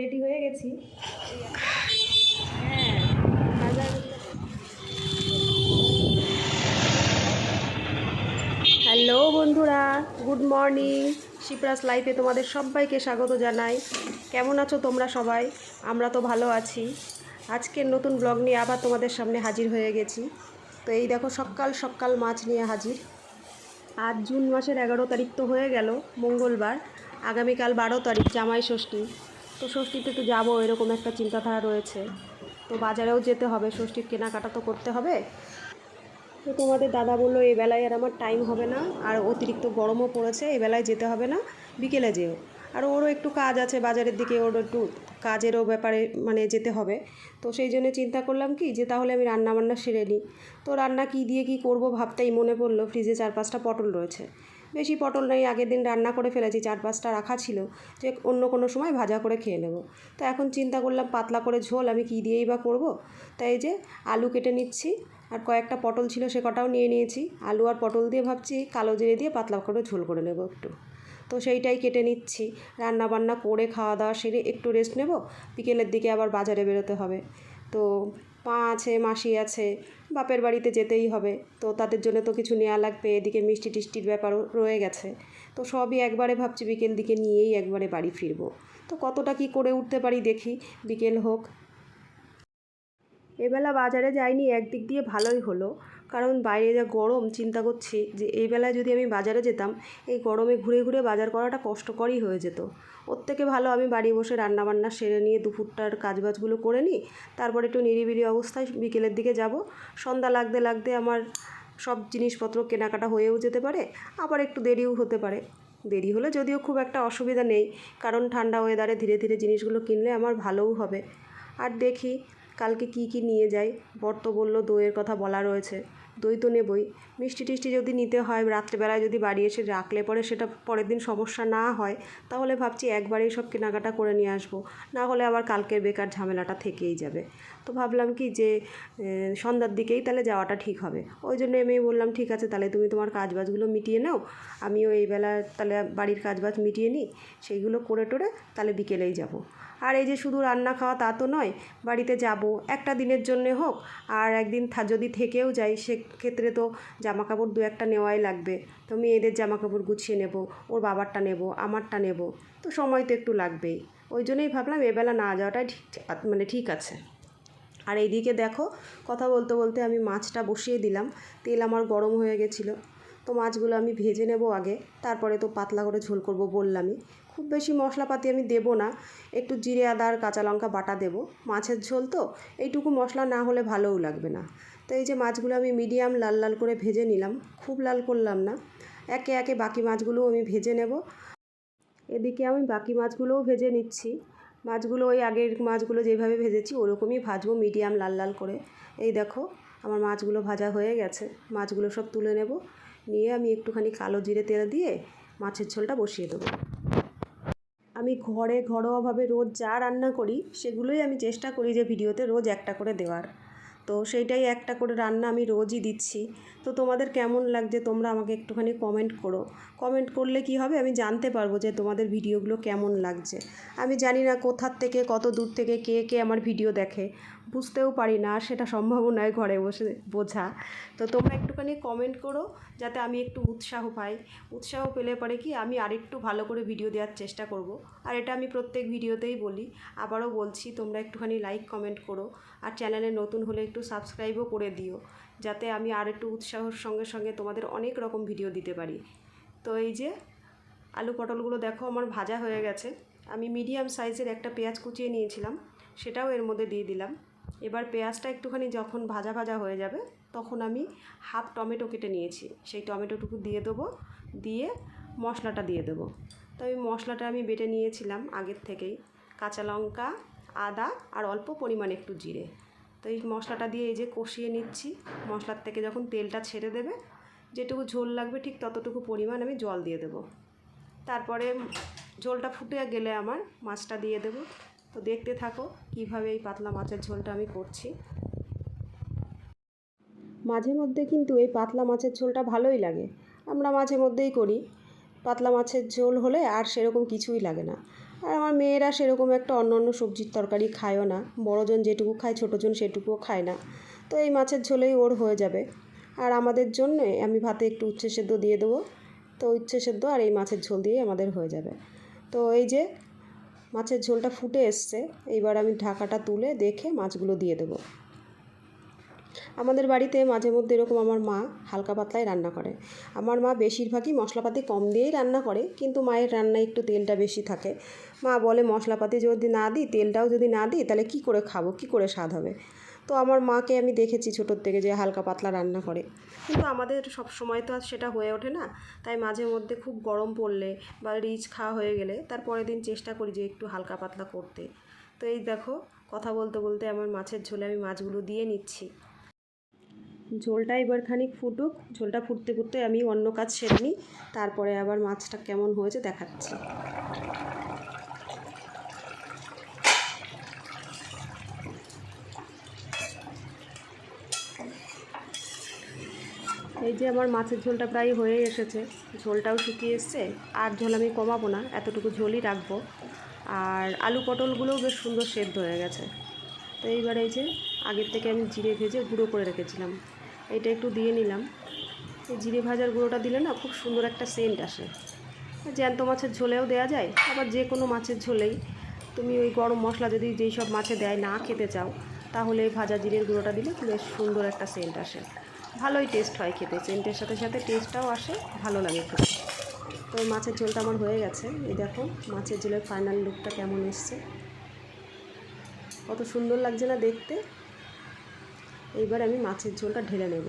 Ready হয়ে গেছি। হ্যাঁ হ্যালো বন্ধুরা, গুড মর্নিং। শিপ্রাস লাইফে তোমাদের সবাইকে স্বাগত জানাই। কেমন আছো তোমরা সবাই? আমরা তো ভালো আছি। আজকের নতুন ব্লগ নিয়ে আবার তোমাদের সামনে হাজির হয়ে গেছি। তো এই দেখো, সকাল সকাল মাছ নিয়ে হাজির। আজ জুন মাসের এগারো তারিখ তো হয়ে গেল, মঙ্গলবার। আগামীকাল বারো তারিখ, জামাই ষষ্ঠী। তো ষষ্ঠীতে তো যাব, এরকম একটা চিন্তাধারা রয়েছে। তো বাজারেও যেতে হবে, ষষ্ঠীর কেনাকাটা তো করতে হবে। তো তোমাদের দাদা বলল, এই বেলায় আর আমার টাইম হবে না, আর অতিরিক্ত গরমও পড়েছে, এই বেলায় যেতে হবে না, বিকেলে যেও। আর ওরও একটু কাজ আছে বাজারের দিকে, ওর একটু কাজেরও ব্যাপারে মানে যেতে হবে। তো সেই জন্য চিন্তা করলাম কি, যে তাহলে আমি রান্না বান্না সেরে নিই। তো রান্না কী দিয়ে কী করব ভাবতেই মনে পড়ল, ফ্রিজে চার পাঁচটা পটল রয়েছে। বেশি পটল নেই, আগের দিন রান্না করে ফেলেছি, চার পাঁচটা রাখা ছিল, যে অন্য কোনো সময় ভাজা করে খেয়ে নেব। তো এখন চিন্তা করলাম পাতলা করে ঝোল আমি কী দিয়েই বা করব? তাই যে আলু কেটে নিচ্ছি, আর কয়েকটা পটল ছিল সে কটাও নিয়ে নিয়েছি। আলু আর পটল দিয়ে ভাবছি কালো জিরে দিয়ে পাতলা করে ঝোল করে নেব একটু। তো সেইটাই কেটে নিচ্ছি। রান্না বান্না করে খাওয়া দাওয়া সেরে একটু রেস্ট নেব, বিকেলের দিকে আবার বাজারে বেরোতে হবে। তো মা আছে, মাসি আছে, বাপের বাড়িতে যেতেই হবে। তো তাদের জন্য তো কিছু নেওয়া লাগবে, এদিকে মিষ্টি টিষ্টির ব্যাপারও রয়ে গেছে। তো সবই একবারে ভাবছি বিকেল দিকে নিয়েই একবারে বাড়ি ফিরবো। তো কতটা কি করে উঠতে পারি দেখি, বিকেল হোক। এবেলা বাজারে যাইনি, একদিক দিয়ে ভালোই হলো। কারণ বাইরে যা গরম, চিন্তা করছি যে এই বেলায় যদি আমি বাজারে যেতাম, এই গরমে ঘুরে ঘুরে বাজার করাটা কষ্টকরই হয়ে যেত। ওর থেকে ভালো আমি বাড়ি বসে রান্নাবান্না সেরে নিয়ে দুপুরটার কাজবাজগুলো করে নিই, তারপর একটু নিরিবিলি অবস্থায় বিকেলের দিকে যাব। সন্ধ্যা লাগতে লাগতে আমার সব জিনিসপত্র কেনাকাটা হয়েও যেতে পারে, আবার একটু দেরিও হতে পারে। দেরি হলে যদিও খুব একটা অসুবিধা নেই, কারণ ঠান্ডা ওয়েদারে ধীরে ধীরে জিনিসগুলো কিনলে আমার ভালোও হবে। আর দেখি, কালকে কি কি নিয়ে যাই? বর তো বলল, দইয়ের কথা বলা রয়েছে। দই তো নেবই মিষ্টি টিষ্টি যদি নিতে হয়, রাত্রেবেলায় যদি বাড়ি এসে রাখলে পরে সেটা পরের দিন সমস্যা না হয়, তাহলে ভাবছি একবারেই সব কেনাকাটা করে নিয়ে আসব। না হলে আবার কালকের বেকার ঝামেলাটা থেকেই যাবে। তো ভাবলাম কি যে সন্ধ্যার দিকেই তাহলে যাওয়াটা ঠিক হবে। ওই জন্য আমি বললাম, ঠিক আছে, তাহলে তুমি তোমার কাজবাজগুলো মিটিয়ে নাও। আমিও এই বেলা তাহলে বাড়ির কাজবাজ মিটিয়ে নিই। সেইগুলো করে টোরে তাহলে বিকেলেই যাব। আর এই যে শুধু রান্না খাওয়া তা তো নয়, বাড়িতে যাব। একটা দিনের জন্যে হোক, আর একদিন যদি থেকেও যাই, সেক্ষেত্রে তো জামা কাপড় দু একটা নেওয়াই লাগবে। তো মেয়েদের জামা কাপড় গুছিয়ে নেব, ওর বাবারটা নেব, আমারটা নেব, তো সময় তো একটু লাগবেই। ওই জন্যই ভাবলাম এবেলা না যাওয়াটাই ঠিক মানে ঠিক আছে। আর এইদিকে দেখো, কথা বলতে বলতে আমি মাছটা বসিয়ে দিলাম, তেল আমার গরম হয়ে গেছিল। তো মাছগুলো আমি ভেজে নেব আগে। তারপরে তো পাতলা করে ঝোল করব বললামই। খুব বেশি মশলাপাতি আমি দেবো না। একটু জিরে, আদা আর কাঁচা লঙ্কা বাটা দেবো। মাছের ঝোল তো, এইটুকু মশলা না হলে ভালোও লাগবে না। তো এই যে মাছগুলো আমি মিডিয়াম লাল লাল করে ভেজে নিলাম, খুব লাল করলাম না। একে একে বাকি মাছগুলোও আমি ভেজে নেব। এদিকে আমি বাকি মাছগুলোও ভেজে নিচ্ছি। মাছগুলো ওই আগের মাছগুলো যেভাবে ভেজেছি, ওরকমই ভাজবো মিডিয়াম লাল লাল করে। এই দেখো, আমার মাছগুলো ভাজা হয়ে গেছে। মাছগুলো সব তুলে নেব। নিয়ে আমি একটুখানি কালো জিরে তেল দিয়ে মাছের ঝোলটা বসিয়ে দেবো। আমি ঘরে ঘরোয়াভাবে রোজ যা রান্না করি সেগুলোই আমি চেষ্টা করি যে ভিডিওতে রোজ একটা করে দেওয়ার। তো সেইটাই একটা করে রান্না আমি রোজই দিচ্ছি। তো তোমাদের কেমন লাগছে তোমরা আমাকে একটুখানি কমেন্ট করো। কমেন্ট করলে কি হবে? আমি জানতে পারব যে তোমাদের ভিডিওগুলো কেমন লাগছে। আমি জানি না কোথার থেকে, কত দূর থেকে, কে কে আমার ভিডিও দেখে। বুঝতেও পারি না সেটা সম্ভবও নয় ঘরে বসে বোঝা। তো তোমরা একটুখানি কমেন্ট করো, যাতে আমি একটু উৎসাহ পাই। উৎসাহ পেলে পরে কি আমি আরেকটু ভালো করে ভিডিও দেওয়ার চেষ্টা করব। আর এটা আমি প্রত্যেক ভিডিওতেই বলি। আবারও বলছি, তোমরা একটুখানি লাইক কমেন্ট করো। আর চ্যানেলে নতুন হলে একটু সাবস্ক্রাইবও করে দিও, যাতে আমি আর একটু উৎসাহর সঙ্গে সঙ্গে তোমাদের অনেক রকম ভিডিও দিতে পারি। তো এই যে আলু পটলগুলো দেখো আমার ভাজা হয়ে গেছে। আমি মিডিয়াম সাইজের একটা পেঁয়াজ কুচিয়ে নিয়েছিলাম, সেটাও এর মধ্যে দিয়ে দিলাম। এবার পেঁয়াজটা একটুখানি যখন ভাজা ভাজা হয়ে যাবে, তখন আমি হাফ টমেটো কেটে নিয়েছি। সেই টমেটোটুকু দিয়ে দেবো, দিয়ে মশলাটা দিয়ে দেবো। তো আমি মশলাটা আমি বেটে নিয়েছিলাম আগের থেকেই। কাঁচা লঙ্কা আদা আর অল্প পরিমাণে একটু জিরে। তো এই মশলাটা দিয়ে এই যে কষিয়ে নিচ্ছি। মশলার থেকে যখন তেলটা ছেড়ে দেবে, যেটুকু ঝোল লাগবে ঠিক ততটুকু পরিমাণ আমি জল দিয়ে দেবো। তারপরে ঝোলটা ফুটে গেলে আমার মাছটা দিয়ে দেবো। তো দেখতে থাকো কীভাবে এই পাতলা মাছের ঝোলটা আমি করছি। মাঝে মধ্যে কিন্তু এই পাতলা মাছের ঝোলটা ভালোই লাগে। আমরা মাঝে মধ্যেই করি। পাতলা মাছের ঝোল হলে আর সেরকম কিছুই লাগে না। আর আমার মেয়েরা সেরকম একটা অন্য অন্য সবজির তরকারি খায়ও না। বড়জন যেটুকু খায়, ছোটোজন সেটুকুও খায় না। তো এই মাছের ঝোলেই ওর হয়ে যাবে। আর আমাদের জন্য আমি ভাতে একটু উচ্ছে সেদ্ধ দিয়ে দেবো। তো উচ্ছে সেদ্ধ আর এই মাছের ঝোল দিয়েই আমাদের হয়ে যাবে। তো এই যে মাছের ঝোলটা ফুটে এসছে, এইবার আমি ঢাকাটা তুলে দেখে মাছগুলো দিয়ে দেবো। আমাদের বাড়িতে মাঝে মধ্যে এরকম আমার মা হালকা পাতলাই রান্না করে। আমার মা বেশিরভাগই মশলাপাতি কম দিয়েই রান্না করে, কিন্তু মায়ের রান্নায় একটু তেলটা বেশি থাকে। মা বলে, মশলাপাতি যদি না দিই, তেলটাও যদি না দিই, তাহলে কী করে খাব? কী করে স্বাদ হবে? তো আমার মাকে আমি দেখেছি ছোটোর থেকে যে হালকা পাতলা রান্না করে। কিন্তু আমাদের সব সময় তো আর সেটা হয়ে ওঠে না। তাই মাঝে মধ্যে খুব গরম পড়লে বা রিচ খাওয়া হয়ে গেলে তার পরের দিন চেষ্টা করি যে একটু হালকা পাতলা করতে। তো এই দেখো, কথা বলতে বলতে আমার মাছের ঝোলে আমি মাছগুলো দিয়ে নিচ্ছি। ঝোলটা এবার খানিক ফুটুক। ঝোলটা ফুটতে ফুটতে আমি অন্য কাজ সেরে নিই। তারপরে আবার মাছটা কেমন হয়েছে দেখাচ্ছি। এই যে আমার মাছের ঝোলটা প্রায় হয়ে এসেছে। ঝোলটাও শুকিয়ে এসছে। আর ঝোল আমি কমাবো না, এতটুকু ঝোলই রাখব। আর আলু পটলগুলোও বেশ সুন্দর সেদ্ধ হয়ে গেছে। তো এইবার এই যে আগের থেকে আমি জিরে ভেজে গুঁড়ো করে রেখেছিলাম। এইটা একটু দিয়ে নিলাম। এই জিরে ভাজার গুঁড়োটা দিলে না খুব সুন্দর একটা সেন্ট আসে। জ্যান্ত মাছের ঝোলেও দেওয়া যায়, আবার যে কোনো মাছের ঝোলেই। তুমি ওই গরম মশলা যদি যেই সব মাছে দেয় না খেতে চাও, তাহলে ভাজা জিরের গুঁড়োটা দিলে বেশ সুন্দর একটা সেন্ট আসে। ভালোই টেস্ট হয় খেতে সেন্টের সাথে সাথে টেস্টটাও আসে, ভালো লাগে খেতে। তো মাছের ঝোলটা আমার হয়ে গেছে। এই দেখো মাছের ঝোলের ফাইনাল লুকটা কেমন এসছে। কত সুন্দর লাগছে না দেখতে। এইবার আমি মাছের ঝোলটা ঢেলে নেব।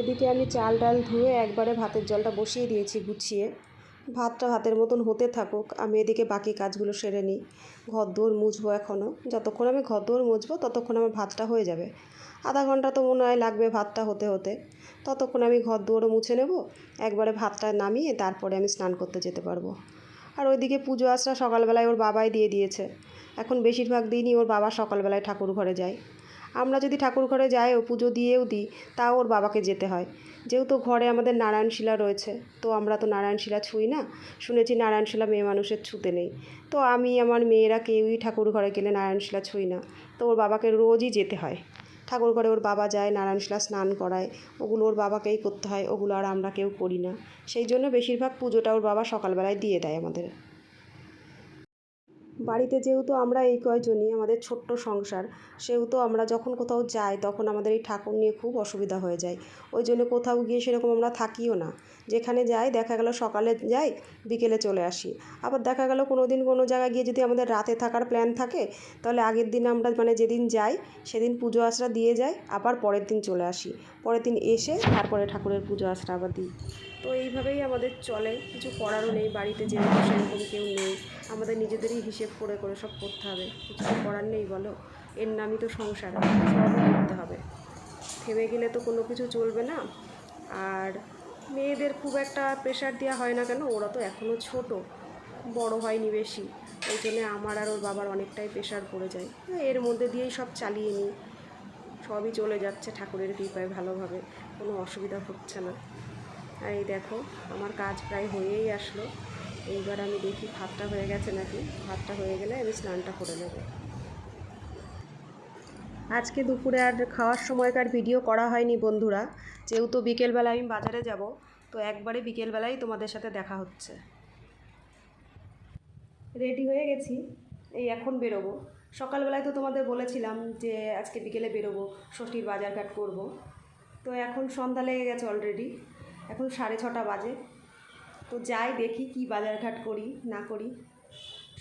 এদিকে আমি চাল ডাল ধুয়ে একবারে ভাতের জলটা বসিয়ে দিয়েছি, গুছিয়ে। ভাতটা ভাতের মতন হতে থাকুক, আমি এদিকে বাকি কাজগুলো সেরে নিই। ঘর দৌড় মুছবো এখনও যতক্ষণ আমি ঘর দৌড় মুছবো, ততক্ষণ আমার ভাতটা হয়ে যাবে। আধা ঘণ্টা তো মনে হয় লাগবে ভাতটা হতে হতে। ততক্ষণ আমি ঘর দুয়ারও মুছে নেব, একবারে ভাতটা নামিয়ে তারপরে আমি স্নান করতে যেতে পারব। আর ওইদিকে পুজো আশরা সকালবেলায় ওর বাবাই দিয়ে দিয়েছে। এখন বেশিরভাগ দিনই ওর বাবা সকালবেলায় ঠাকুর ঘরে যায়। আমরা যদি ঠাকুর ঘরে যাই ও পুজো দিয়েও দিই তাও ওর বাবাকে যেতে হয়। যেহেতু ঘরে আমাদের নারায়ণশিলা রয়েছে, তো আমরা তো নারায়ণশিলা ছুঁই না। শুনেছি নারায়ণশিলা মেয়ে মানুষের ছুঁতে নেই। তো আমি, আমার মেয়েরা কেউই ঠাকুর ঘরে গেলে নারায়ণশিলা ছুঁই না। তো ওর বাবাকে রোজই যেতে হয়। ঠাকুর ঘরে ওর বাবা যায়, নারায়ণশিলা স্নান করায়। ওগুলো ওর বাবাকেই করতে হয়, ওগুলো আর আমরা কেউ করি না। সেই জন্য বেশিরভাগ পুজোটা ওর বাবা সকালবেলায় দিয়ে দেয় আমাদের। বাড়িতে যেহেতু আমরা এই কয়জনই, আমাদের ছোট্ট সংসার, সেহেতু আমরা যখন কোথাও যাই তখন আমাদের এই ঠাকুর নিয়ে খুব অসুবিধা হয়ে যায়। ওই জন্য কোথাও গিয়ে সেরকম আমরা থাকিও না। যেখানে যাই, দেখা গেল সকালে যাই, বিকেলে চলে আসি। আবার দেখা গেল কোনো দিন কোনো জায়গায় গিয়ে যদি আমাদের রাতে থাকার প্ল্যান থাকে, তাহলে আগের দিন আমরা মানে যেদিন যাই, সেদিন পুজো আশরা দিয়ে যাই, আবার পরের দিন চলে আসি। পরের দিন এসে তারপরে ঠাকুরের পুজো আশরা আবার দিই। তো এইভাবেই আমাদের চলে। কিছু করারও নেই, বাড়িতে যেহেতু সেরকম কেউ নেই। আমাদের নিজেদেরই হিসেব করে করে সব করতে হবে। কিছু করার নেই বলো। এর নামই তো সংসার করতে হবে। থেমে গেলে তো কোনো কিছু চলবে না। আর মেয়েদের খুব একটা প্রেশার দেওয়া হয় না কেন? ওরা তো এখনও ছোট। বড় হয়নি বেশি। ওই জন্যে আমার আর ওর বাবার অনেকটাই প্রেশার পড়ে যায়। এর মধ্যে দিয়েই সব চালিয়ে নিই। সবই চলে যাচ্ছে ঠাকুরের কৃপায় ভালোভাবে। কোনো অসুবিধা হচ্ছে না। আর এই দেখো, আমার কাজ প্রায় হয়েই আসলো। এইবার আমি দেখি ভাতটা হয়ে গেছে নাকি? ভাতটা হয়ে গেলে আমি স্নানটা করে নেব। আজকে দুপুরে আর খাওয়ার সময়কার ভিডিও করা হয়নি বন্ধুরা। যেহেতু বিকেলবেলা আমি বাজারে যাব, তো একবারে বিকেলবেলায় তোমাদের সাথে দেখা হচ্ছে। রেডি হয়ে গেছি। এই এখন বেরোবো। সকালবেলায় তো তোমাদের বলেছিলাম যে আজকে বিকেলে বেরোবো, ষষ্ঠীর বাজারঘাট করব। তো এখন সন্ধ্যা লেগে গেছে অলরেডি এখন সাড়ে ছটা বাজে। তো যাই দেখি কি বাজারঘাট করি, না করি।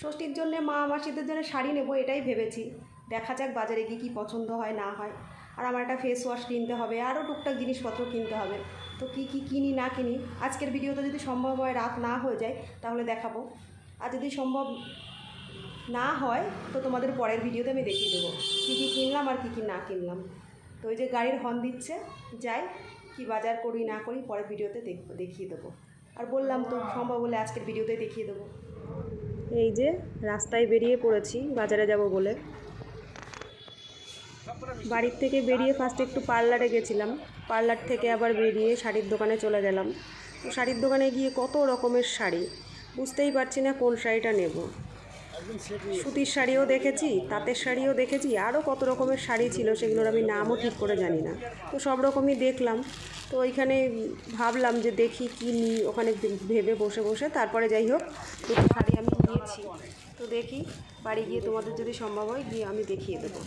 ষষ্ঠীর জন্য মা মাসিদের জন্য শাড়ি নেব, এটাই ভেবেছি। দেখা যাক বাজারে গিয়ে কী পছন্দ হয়, না হয়। আর আমার একটা ফেস ওয়াশ কিনতে হবে আরও টুকটাক জিনিসপত্র কিনতে হবে। তো কি কি কিনি, না কিনি, আজকের ভিডিওতে যদি সম্ভব হয়, রাত না হয়ে যায়, তাহলে দেখাবো। আর যদি সম্ভব না হয়, তো তোমাদের পরের ভিডিওতে আমি দেখিয়ে দেবো। কী কী কিনলাম আর কী কী না কিনলাম। তো ওই যে গাড়ির হর্ন দিচ্ছে, যাই। কি বাজার করি, না করি, পরের ভিডিওতে দেখিয়ে দেবো। আর বললাম তো, সম্ভব হলে আজকের ভিডিওতে দেখিয়ে দেবো। এই যে, রাস্তায় বেরিয়ে পড়েছি, বাজারে যাব বলে। বাড়ির থেকে বেরিয়ে ফার্স্ট একটু পার্লারে গেছিলাম। পার্লার থেকে আবার বেরিয়ে শাড়ির দোকানে চলে গেলাম। তো শাড়ির দোকানে গিয়ে কত রকমের শাড়ি, বুঝতেই পারছি না কোন শাড়িটা নেব। সুতির শাড়িও দেখেছি, তাঁতের শাড়িও দেখেছি, আরও কত রকমের শাড়ি ছিল সেগুলোর আমি নামও ঠিক করে জানি না। তো সব রকমই দেখলাম। তো ওইখানে ভাবলাম যে দেখি কী নিই, ওখানে ভেবে বসে বসে তারপরে যাই হোক, দুটো শাড়ি আমি নিয়েছি। তো দেখি বাড়ি গিয়ে তোমাদের যদি সম্ভব হয়, গিয়ে আমি দেখিয়ে দেবো।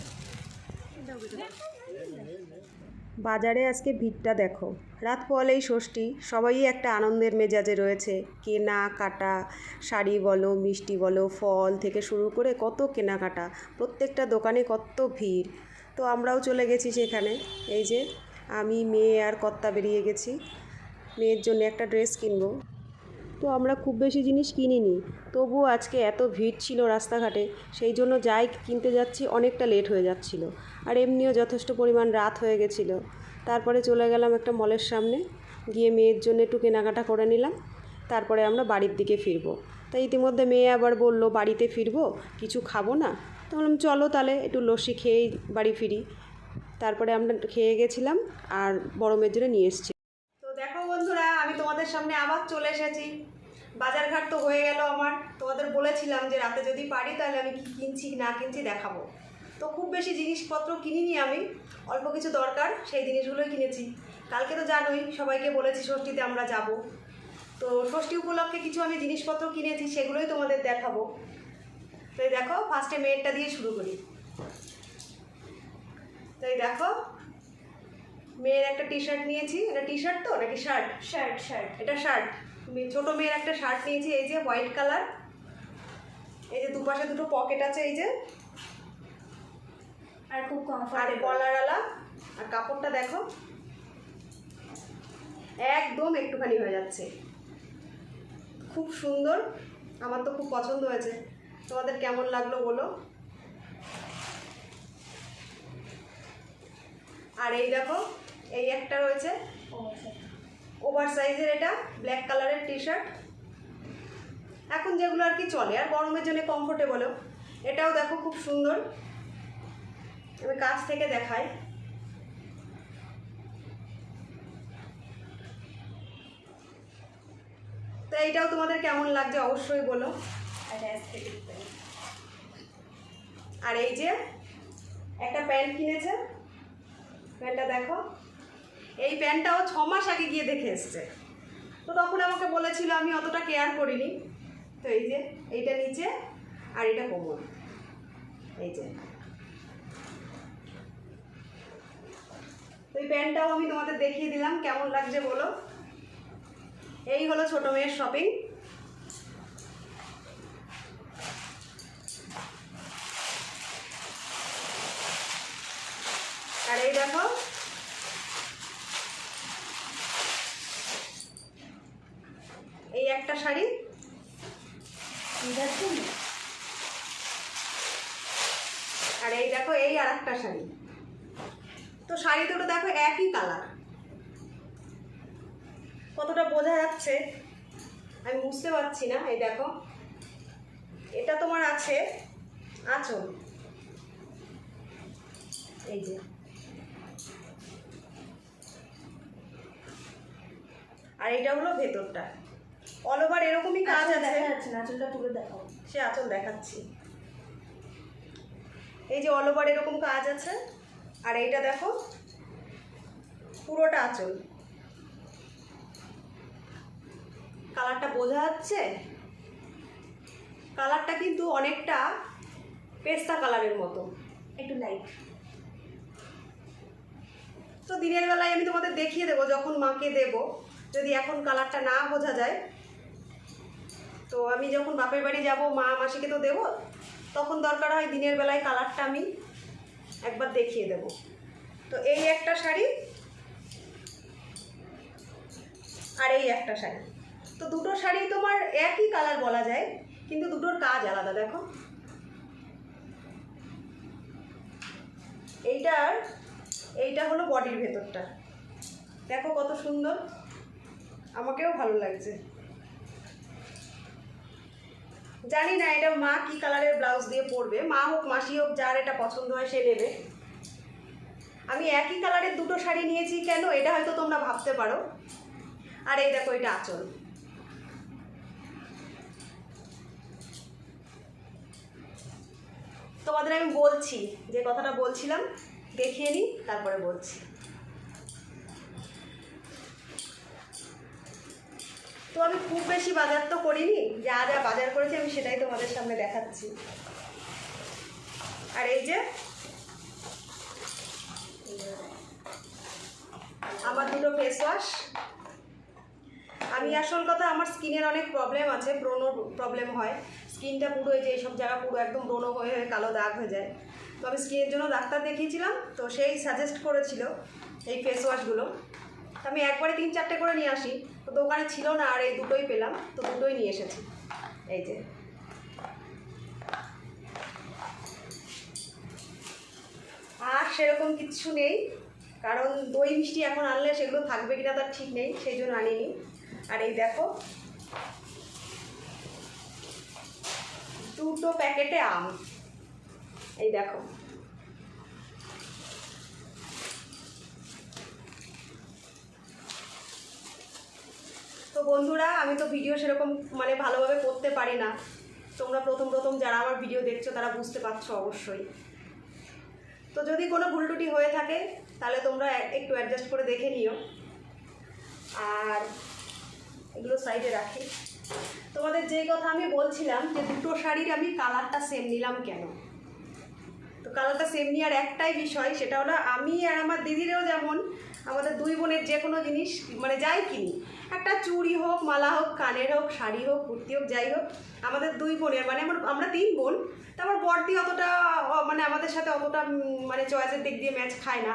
বাজারে আজকে ভিড়টা দেখো। রাত পোয়ালেই ষষ্ঠী, সবাই একটা আনন্দের মেজাজে রয়েছে। কেনা কাটা, শাড়ি বলো, মিষ্টি বলো, ফল থেকে শুরু করে কত কেনাকাটা, প্রত্যেকটা দোকানে কত ভিড়। তো আমরাও চলে গেছি সেখানে। এই যে আমি, মেয়ে আর কর্তা বেরিয়ে গেছি। মেয়ের জন্য একটা ড্রেস কিনবো। তো আমরা খুব বেশি জিনিস কিনিনি। তবুও আজকে এত ভিড় ছিল রাস্তাঘাটে, সেই জন্য যাই কিনতে যাচ্ছি অনেকটা লেট হয়ে যাচ্ছিল। আর এমনিও যথেষ্ট পরিমাণ রাত হয়ে গেছিল। তারপরে চলে গেলাম একটা মলের সামনে, গিয়ে মেয়ের জন্য একটু কেনাকাটা করে নিলাম। তারপরে আমরা বাড়ির দিকে ফিরবো। তাই ইতিমধ্যে মেয়ে আবার বলল, বাড়িতে ফিরবো? কিছু খাব না? তো বললাম, চলো তাহলে একটু লস্যি খেয়েই বাড়ি ফিরি। তারপরে আমরা খেয়ে গেছিলাম, আর বড় মেয়ের জন্য নিয়ে এসেছি তো দেখো বন্ধুরা আমি তোমাদের সামনে আবার চলে এসেছি। বাজারঘাট তো হয়ে গেল আমার। তোমাদের বলেছিলাম যে রাতে যদি পারি তাহলে আমি কী কিনছি না কিনছি দেখাবো। তো খুব বেশি জিনিসপত্র কিনিনি আমি। অল্প কিছু দরকার, সেই জিনিসগুলোই কিনেছি। কালকে তো জানোই, সবাইকে বলেছি ষষ্ঠীতে আমরা যাব। তো ষষ্ঠী উপলক্ষে কিছু আমি জিনিসপত্র কিনেছি, সেগুলোই তোমাদের দেখাবো। তো এই দেখো ফার্স্টে মেয়েরটা দিয়ে শুরু করি। তো এই দেখো মেয়ের একটা টি শার্ট নিয়েছি। এটা টি শার্ট তো? নাকি শার্ট শার্ট শার্ট এটা শার্ট ছোট মেয়ের একটা শার্ট নিয়েছি এই যে হোয়াইট কালার এই যে দুপাশে দুটো পকেট আছে এই যে। আর খুব আর কলারওয়ালা আর কাপড়টা দেখো। একদম একটুখানি হয়ে যাচ্ছে। খুব সুন্দর। আমার তো খুব পছন্দ হয়েছে। তোমাদের কেমন লাগল বলো? আর এই দেখো এই একটা রয়েছে। ওভার সাইজের এটা ব্ল্যাক কালারের টি শার্ট এখন যেগুলো আর কি চলে আর গরমের জন্য কমফোর্টেবলও এটাও দেখো খুব সুন্দর। আমি কাছ থেকে দেখাই। তো এইটাও তোমাদের কেমন লাগছে অবশ্যই বলো। আর এই যে একটা প্যান্ট কিনেছে। প্যান্টটা দেখো। এই প্যান্টটাও ছ মাস আগে গিয়ে দেখে এসছে। তো তখন আমাকে বলেছিল, আমি অতটা কেয়ার করিনি। তো এই যে, এইটা নিচে আর এটা কোমর। এই যে। এই প্যান্টটাও আমি তোমাদের দেখিয়ে দিলাম, কেমন লাগছে বলো? এই হলো ছোট মেয়ের শপিং আর এই দেখো এই একটা শাড়ি? আর এই দেখো, এই আর একটা শাড়ি। তো শাড়ি দুটো দেখো একই কালার। কতটা বোঝা যাচ্ছে? আমি বুঝতে পারছি না, এই দেখো। এটা তোমার আছে আঁচল। এই যে। আর এটা হলো ভেতরটা। অল ওভার এরকমই কাজ আছে। দেখা যাচ্ছে না আঁচলটা তুলে দেখাও। সে আঁচল দেখাচ্ছি। এই যে অল ওভার এরকম কাজ আছে। আর এইটা দেখো পুরোটা আঁচল। কালারটা বোঝা যাচ্ছে? কালারটা কিন্তু অনেকটা পেস্তা কালারের মতো। একটু লাইট তো দিনের বেলায় আমি তোমাদের দেখিয়ে দেবো যখন মাকে দেব। যদি এখন কালারটা না বোঝা যায় তো আমি যখন বাপের বাড়ি যাব, মা মাসিকে তো দেবো, তখন দরকার হয় দিনের বেলায় কালারটা আমি একবার দেখিয়ে দেব। তো এই একটা শাড়ি আর এই একটা শাড়ি। তো দুটো শাড়ি তোমার একই কালার বলা যায়, কিন্তু দুটোর কাজ আলাদা, দেখো। এইটার, এইটা হলো বডির ভেতরটা। দেখো কত সুন্দর। আমাকেও ভালো লাগছে। জানি না এটা মা কি কালারের ব্লাউজ দিয়ে পরবে। মা হোক, মাসি হোক, যার এটা পছন্দ হয় সে নেবে। আমি একই কালারের দুটো শাড়ি নিয়েছি কেন? এটা হয়তো তোমরা ভাবতে পারো। আর এই দেখো, এটা আঁচল। তোমাদের আমি বলছি, যে কথাটা বলছিলাম, দেখিয়ে নিই, তারপরে বলছি। তো আমি খুব বেশি বাজার তো করিনি, যা যা বাজার করেছি আমি সেটাই তোমাদের সামনে দেখাচ্ছি। আর এই যে, আমার দুটো ফেস ওয়াশ আমি আসল কথা, আমার স্কিনের অনেক প্রবলেম আছে ব্রণ প্রবলেম হয়। স্কিনটা পুরো যে এইসব জায়গা পুরো একদম ব্রণ হয়ে হয়ে কালো দাগ হয়ে যায়। তো আমি স্কিনের জন্য ডাক্তার দেখিয়েছিলাম, তো সেই সাজেস্ট করেছিল এই ফেস ওয়াশগুলো আমি একবারে তিন চারটে করে নিয়ে আসি। তো দোকানে ছিল না, আর এই দুটোই পেলাম, তো দুটোই নিয়ে এসেছি। এই যে। আর সেরকম কিচ্ছু নেই, কারণ দই মিষ্টি এখন আনলে সেগুলো থাকবে কিনা তার ঠিক নেই, সেই জন্য আনিনি। আর এই দেখো, দুটো প্যাকেটে আম। এই দেখো। বন্ধুরা, আমি তো ভিডিও সেরকম মানে ভালোভাবে করতে পারি না। তোমরা প্রথম প্রথম যারা আমার ভিডিও দেখছ, তারা বুঝতে পারছ অবশ্যই। তো যদি কোনো ভুল টুটি হয়ে থাকে, তাহলে তোমরা একটু অ্যাডজাস্ট করে দেখে নিও। আর এগুলো সাইডে রাখি। তোমাদের যেই কথা আমি বলছিলাম যে দুটো শাড়ির আমি কালারটা সেম নিলাম কেন? তো কালারটা সেম নেওয়ার একটাই বিষয়, সেটা হলো আমি আর আমার দিদিরও যেমন, আমাদের দুই বোনের যে কোনো জিনিস মানে যাই কিনি একটা চুড়ি হোক, মালা হোক, কানের হোক, শাড়ি হোক, কুর্তি হোক, যাই হোক, আমাদের দুই বোনের মানে আমার, আমরা তিন বোন তো আমার বর্দি অতটা মানে আমাদের সাথে অতটা মানে চয়েসের দিক দিয়ে ম্যাচ খায় না।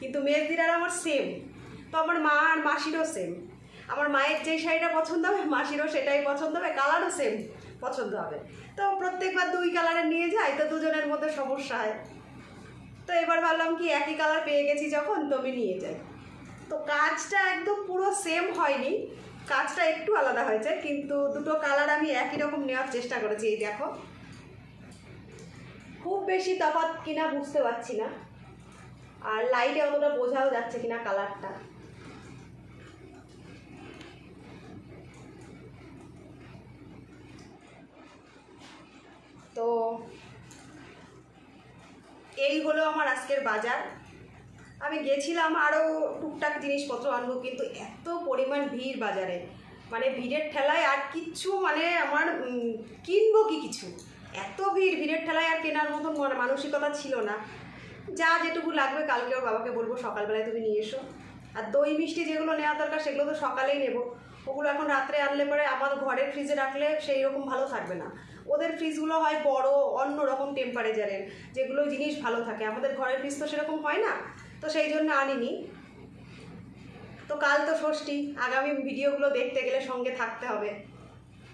কিন্তু মেয়েদের আর আমার সেম তো আমার মা আর মাসিরও সেম আমার মায়ের যেই শাড়িটা পছন্দ হবে, মাসিরও সেটাই পছন্দ হবে কালারও সেম পছন্দ হবে। তো প্রত্যেকবার দুই কালারের নিয়ে যাই তো দুজনের মধ্যে সমস্যা হয়। তো এবার ভাবলাম কি একই কালার পেয়ে গেছি যখন, তো আমি নিয়ে যাই। তো কাজটা একদম পুরো সেম হয়নি। কাজটা একটু আলাদা হয়েছে, কিন্তু দুটো কালার আমি একই রকম নেওয়ার চেষ্টা করেছি, এই দেখো। খুব বেশি তফাৎ কিনা বুঝতে পারছি না। আর লাইটে অতটা বোঝাও যাচ্ছে কিনা কালারটা তো এই হলো আমার আজকের বাজার। আমি গেছিলাম আরও টুকটাক জিনিসপত্র আনব, কিন্তু এত পরিমাণ ভিড় বাজারে। মানে ভিড়ের ঠেলায় আর কিচ্ছু মানে আমার কিনবো কি কিছু? এত ভিড়, ভিড়ের ঠেলায় আর কেনার মতন মানে মানসিকতা ছিল না। যা যেটুকু লাগবে কালকে ওর বাবাকে বলব, সকালবেলায় তুমি নিয়ে এসো। আর দই মিষ্টি যেগুলো নেওয়া দরকার সেগুলো তো সকালেই নেব। ওগুলো এখন রাত্রে আনলে পরে আমার ঘরের ফ্রিজে রাখলে সেই রকম ভালো থাকবে না। ওদের ফ্রিজগুলো হয় বড় অন্য রকম টেম্পারেচারের যেগুলো জিনিস ভালো থাকে। আমাদের ঘরের ফ্রিজ তো সেরকম হয় না। তো সেই জন্য আনিনি। তো কাল তো ষষ্ঠী, আগামী ভিডিওগুলো দেখতে গেলে সঙ্গে থাকতে হবে।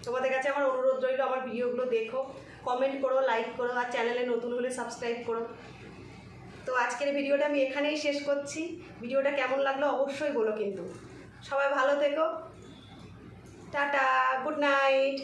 তোমাদের কাছে আমার অনুরোধ রইল, আমার ভিডিওগুলো দেখো কমেন্ট করো লাইক করো, আর চ্যানেলে নতুন হলে সাবস্ক্রাইব করো। তো আজকের ভিডিওটা আমি এখানেই শেষ করছি। ভিডিওটা কেমন লাগল অবশ্যই বলো কিন্তু। সবাই ভালো থেকো। Tata good night